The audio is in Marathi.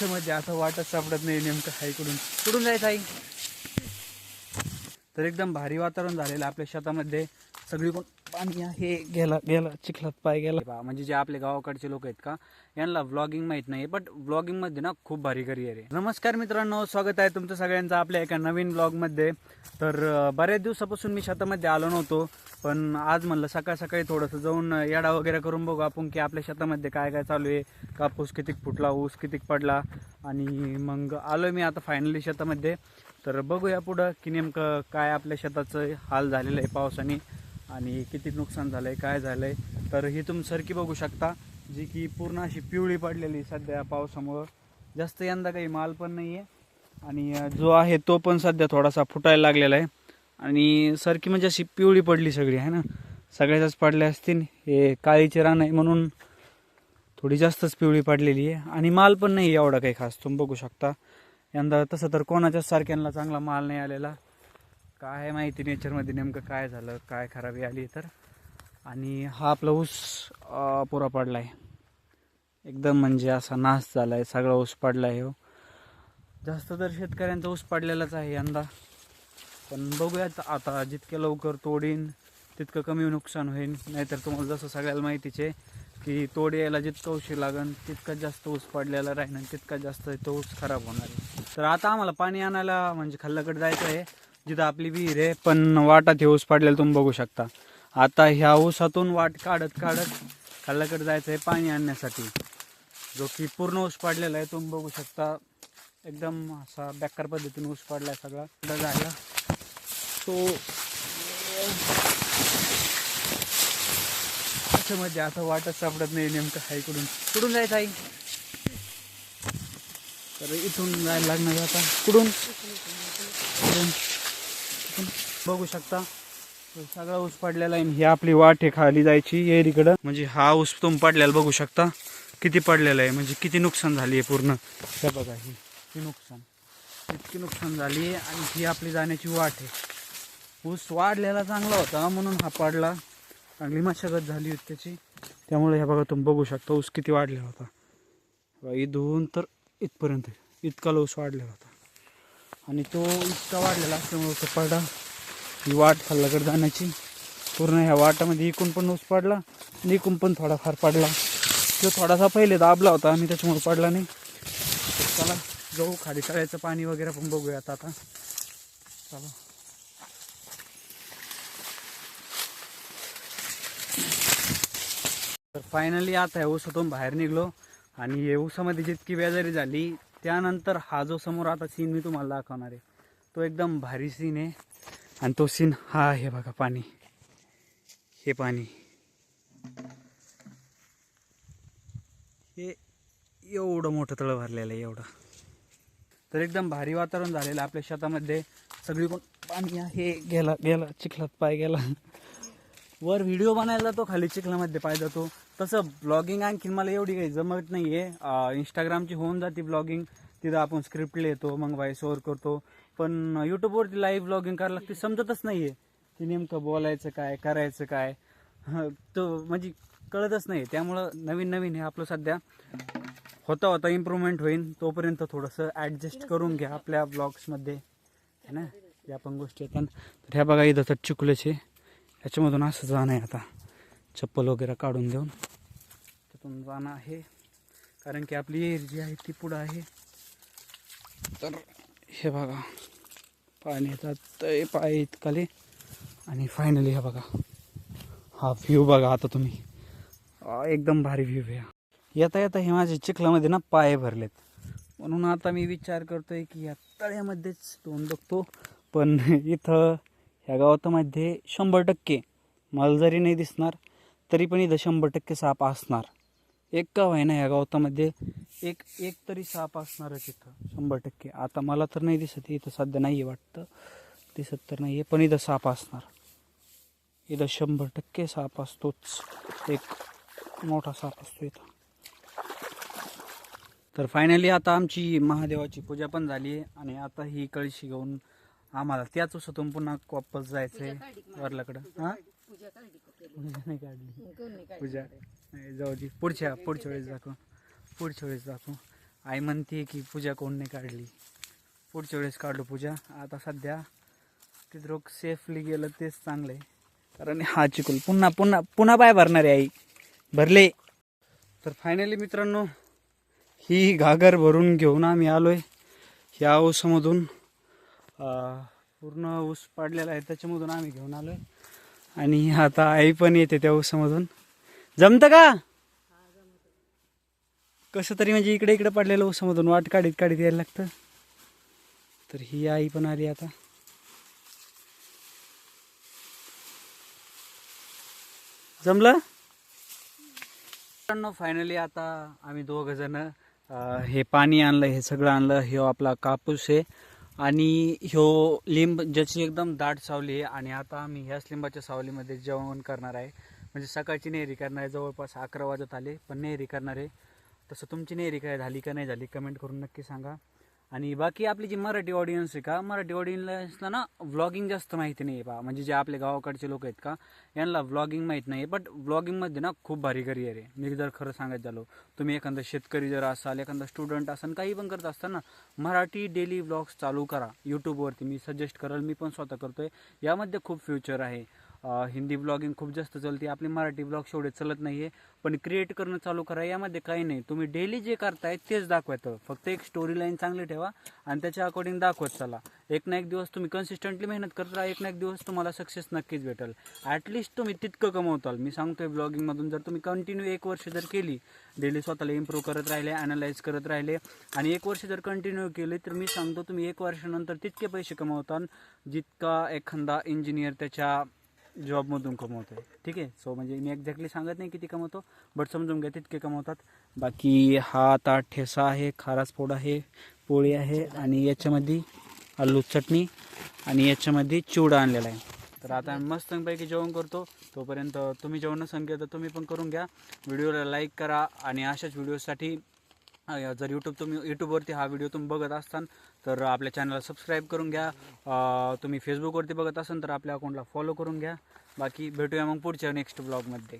त्याच्यामध्ये आता वाटच सापडत नाही नेमकं आहे कुठून? कुठून जायचं आई? तर एकदम भारी वातावरण झालेलं आपल्या शेतामध्ये. सगळीकडून पाणी आहे गेला गेला चिखलात पाय गेला म्हणजे जे आपले गावाकडचे लोक आहेत का यांना व्लॉगिंग माहीत नाही बट व्लॉगिंगमध्ये ना खूप भारी करिअर आहे. नमस्कार मित्रांनो स्वागत आहे तुमचं सगळ्यांचं आपल्या एका नवीन ब्लॉगमध्ये. तर बऱ्याच दिवसापासून मी शेतामध्ये आलो नव्हतो पण आज म्हणलं सकाळ सकाळी थोडंसं जाऊन येडा वगैरे करून बघू आपण की आपल्या शेतामध्ये काय काय चालू आहे. कापूस कितीक फुटला ऊस कितीक पडला आणि मग आलो मी आता फायनली शेतामध्ये. तर बघूया पुढं की नेमकं काय आपल्या शेताचं हाल झालेलं आहे पावसाने. आणि किती नुकसान झालंय काय झालंय तर ही तुम्ही सरकी बघू शकता जी की पूर्ण अशी पिवळी पडलेली सध्या पावसामुळं. जास्त यंदा काही माल पण नाही आहे आणि जो आहे तो पण सध्या थोडासा फुटायला लागलेला आहे. आणि सरकी म्हणजे अशी पिवळी पडली सगळी आहे ना? सगळ्याच्याच पडल्या असतील हे काळीचे रान आहे म्हणून थोडी जास्तच पिवळी पडलेली आहे. आणि माल पण नाही एवढा काही खास तुम्ही बघू शकता. यंदा तसं तर कोणाच्याच सारख्यांना चांगला माल नाही आलेला. काय माहिती नेचरमध्ये नेमकं काय झालं काय खराबी आली तर? आणि हा आपला ऊस पुरा पडला आहे एकदम म्हणजे असा नाश झाला आहे सगळा ऊस पडला आहे हो. जास्त तर शेतकऱ्यांचा ऊस पडलेलाच आहे यंदा. पण बघूयात आता जितक्या लवकर तोडीन तितकं कमी नुकसान होईल नाहीतर तुम्हाला जसं सगळ्याला माहितीच आहे की तोड यायला जितकं उशीर लागन तितका जास्त ऊस पडलेला राहील तितका जास्त तो ऊस खराब होणार आहे. तर आता आम्हाला पाणी आणायला म्हणजे खाल्ल्याकडे जायचं आहे जिथं आपली विहीर आहे पण वाटात हे ऊस पडलेला तुम्ही बघू शकता. आता ह्या ऊसातून वाट काढत काढत खाल्ल्याकडे जायचं आहे पाणी आणण्यासाठी. जो की पूर्ण ऊस पडलेला आहे तुम्ही बघू शकता. एकदम असा बेकार पद्धतीने ऊस पडला आहे सगळा. पुढं जायला. तो त्याच्यामध्ये आता वाटच सापडत नाही नेमकं हाय कुठून. कुठून जायचं आई? तर इथून जायला लागणार आता. कुठून? बघू शकता. सगळा ऊस पडलेला आहे ही आपली वाट आहे खाली जायची एरीकडं. म्हणजे हा ऊस तुम्ही पडलेला बघू शकता. किती पडलेला आहे म्हणजे किती नुकसान झाली आहे पूर्ण. हे बघा ही ही नुकसान. इतकी नुकसान झाली आहे आणि ही आपली जाण्याची वाट आहे. ऊस वाढलेला चांगला होता म्हणून हा पडला. चांगली मशागत झाली होती त्याची. त्यामुळे ह्या बघा तुम्ही बघू शकता ऊस किती वाढलेला होता. इथून तर इथपर्यंत इतका ऊस वाढलेला होता. आणि तो इतका वाढलेला असल्यामुळे तो पडला. ही वाट खाल्ल्याकडे जाण्याची. पूर्ण ह्या वाटामध्ये इकून पण ऊस पडला आणि इकून पण थोडाफार पडला. तो थोडासा पहिले दाबला होता आणि त्याच्यामुळे पडला नाही. चला जाऊ खाली तळ्याचं पाणी वगैरे पण बघूयात आता. चला. तर फायनली आता ह्या ऊसातून बाहेर निघलो आणि या ऊसामध्ये जितकी बेजारी झाली त्यानंतर हा जो समोर आता सीन मी तुम्हाला दाखवणार आहे तो एकदम भारी सीन आहे. आणि तो सीन हा आहे बघा पाणी. हे पाणी. हे एवढं मोठं तळं भरलेलं आहे एवढं. तर एकदम भारी वातावरण झालेलं आपल्या शेतामध्ये. सगळीकडून पाणी आहे गेला गेला चिखलात पाय गेला. वर व्हिडिओ बनायला तो खाली चिखलामध्ये पाय जातो. तसं ब्लॉगिंग आणखी मला एवढी काही जमत नाही आहे इंस्टाग्रामची होऊन जाते ब्लॉगिंग तिथं आपण स्क्रिप्ट लिहितो मग व्हॉइस ओव्हर करतो. पण यूट्यूबवरती लाईव्ह ब्लॉगिंग करायला लागते समजतच नाही आहे की नेमकं बोलायचं काय करायचं काय. हं, तो म्हणजे कळतच नाही. त्यामुळं नवीन नवीन हे आपलं सध्या होता होता इम्प्रूव्हमेंट होईल तोपर्यंत थोडंसं ॲडजस्ट करून घ्या आपल्या ब्लॉग्समध्ये है ना? या पण गोष्टी येतात तर ह्या बघा इथं तर ह्याच्यामधून असं जाणं आहे आता. चप्पल वगैरे काढून देऊन तिथून जाणं आहे. कारण की आपली एअर जी आहे ती पुढं आहे. तर हे बघा पाणी येतात ते पाय इतकाले. आणि फायनली हे बघा हा व्ह्यू बघा आता तुम्ही. एकदम भारी व्ह्यू आहे येता येता हे माझ्या चिखलामध्ये ना पाय भरलेत. म्हणून आता मी विचार करतोय की या तळ्यामध्येच दोन बघतो. पण इथं या गावातमध्ये शंभर टक्के मला जरी नाही दिसणार तरी पण इथं शंभर टक्के साप असणार. एक गाव आहे ना ह्या गावातामध्ये एक एक तरी साप असणारच इथं शंभर टक्के. आता मला तर नाही दिसत इथं सध्या नाही आहे वाटतं. दिसत तर नाही आहे पण इथं साप असणार. इथं शंभर टक्के साप असतोच. एक मोठा साप असतो इथं. तर फायनली आता आमची महादेवाची पूजा पण झाली आहे. आणि आता ही कळशी घेऊन आम्हाला त्याच उसतून पुन्हा वापस जायचं आहे वरलाकडं. हां? पूजा नाही काढली. पूजा. नाही जाऊ दे. पुढच्या पुढच्या वेळेस दाखव. पुढच्या वेळेस दाखव. आई म्हणते की पूजा कोण नाही काढली. पुढच्या वेळेस काढलो पूजा. आता सध्या ते रोग सेफली गेलं तेच चांगलं आहे कारण हा चिकूल पुन्हा पुन्हा पुन्हा पाय भरणार आहे आई. भरले. तर फायनली मित्रांनो ही घागर भरून घेऊन आम्ही आलोय. ह्या ऊसामधून अं, पूर्ण ऊस पाडलेला आहे त्याच्यामधून आम्ही घेऊन आलोय. आणि आता आई पण येते त्या ऊसामधून. जमतं का? कसं तरी म्हणजे इकडे इकडे पडलेलं ऊसामधून वाट काढीत काढीत यायला लागतं. तर ही आई पण आली आता. जमलं? मित्रांनो फायनली आता आम्ही दोघ जण हे पाणी आणलं हे सगळं आणलं हे आपला कापूस आहे. आणि ह्यो लिंब ज्याची एकदम दाट सावली आहे आणि आता आम्ही ह्याच लिंबाच्या सावलीमध्ये जेवण करणार आहे. म्हणजे सकाळची नेहरी करणार आहे जवळपास अकरा वाजत आले पण नेहरी करणार आहे. तसं तुमची नेहरी काय झाली का नाही झाली कमेंट करून नक्की सांगा. आणि बाकी आपली जी मराठी ऑडियन्स आहे का मराठी ऑडियन्सला ना व्लॉगिंग जास्त माहिती नाही आहे बा. म्हणजे जे आपले गावाकडचे लोक आहेत का यांना व्लॉगिंग माहीत नाही बट व्लॉगिंगमध्ये ना खूप भारी करिअर आहे. मी जर खरं सांगायचं झालो तुम्ही एखादा शेतकरी जर असाल एखादा स्टुडंट असाल काही पण करत असताना मराठी डेली व्लॉग्स चालू करा. यूट्यूबवरती मी सजेस्ट करेल मी पण स्वतः करतोय. यामध्ये खूप फ्युचर आहे. हिंदी ब्लॉगिंग खूप जास्त चालते. आपली मराठी ब्लॉग एवढे चालत नाही आहे पण क्रिएट करणं चालू करा. यामध्ये काही नाही. तुम्ही डेली जे करताय तेच दाखवायचं फक्त एक स्टोरी लाईन चांगली ठेवा आणि त्याच्या अकॉर्डिंग दाखवत चला. एक ना एक दिवस तुम्ही कन्सिस्टंटली मेहनत करत राहा. एक ना एक दिवस तुम्हाला सक्सेस नक्कीच भेटेल. ॲटलिस्ट तुम्ही तितकं कमवताल. मी सांगतोय ब्लॉगिंगमधून जर तुम्ही कंटिन्यू एक वर्ष जर केली डेली स्वतःला इम्प्रूव्ह करत राहिले अनालाइज करत राहिले आणि एक वर्ष जर कंटिन्यू केले तर मी सांगतो तुम्ही एक वर्षानंतर तितके पैसे कमवताल जितका एखादा इंजिनियर त्याच्या जॉबमधून कमवतोय. ठीक आहे? सो म्हणजे मी एक्झॅक्टली सांगत नाही किती कमवतो बट समजून घ्या तितके कमवतात. बाकी हा आता ठेसा आहे खारास फोड आहे पोळी आहे आणि याच्यामध्ये आलू चटणी आणि याच्यामध्ये चिवडा आणलेला आहे. तर आता आम्ही मस्तपैकी जेवण करतो. तोपर्यंत तुम्ही जेवण नसेल तर तुम्ही पण करून घ्या. व्हिडिओला लाईक करा आणि अशाच व्हिडिओसाठी जर यूट्यूब तुम्ही यूट्यूबवरती हा व्हिडिओ तुम्ही बघत असाल तर आपल्या चॅनलला सबस्क्राईब करून घ्या. तुम्ही फेसबुकवरती बघत असाल तर आपल्या अकाउंटला फॉलो करून घ्या. बाकी भेटूया मग पुढच्या नेक्स्ट ब्लॉगमध्ये